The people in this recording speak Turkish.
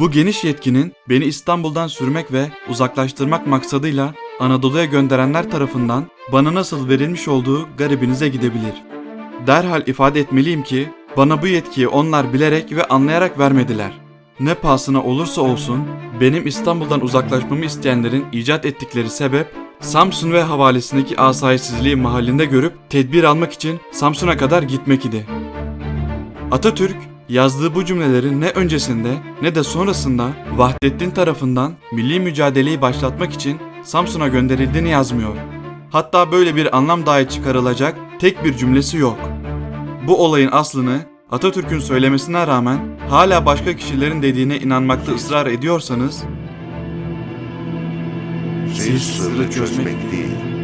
Bu geniş yetkinin beni İstanbul'dan sürmek ve uzaklaştırmak maksadıyla Anadolu'ya gönderenler tarafından bana nasıl verilmiş olduğu garibinize gidebilir. Derhal ifade etmeliyim ki bana bu yetkiyi onlar bilerek ve anlayarak vermediler. Ne pahasına olursa olsun benim İstanbul'dan uzaklaşmamı isteyenlerin icat ettikleri sebep Samsun ve havalesindeki asayişsizliği mahallinde görüp tedbir almak için Samsun'a kadar gitmek idi. Atatürk yazdığı bu cümleleri ne öncesinde ne de sonrasında Vahdettin tarafından milli mücadeleyi başlatmak için Samsun'a gönderildiğini yazmıyor. Hatta böyle bir anlam dahi çıkarılacak tek bir cümlesi yok. Bu olayın aslını Atatürk'ün söylemesine rağmen hala başka kişilerin dediğine inanmakta ısrar ediyorsanız Siz sırrı çözmek değil,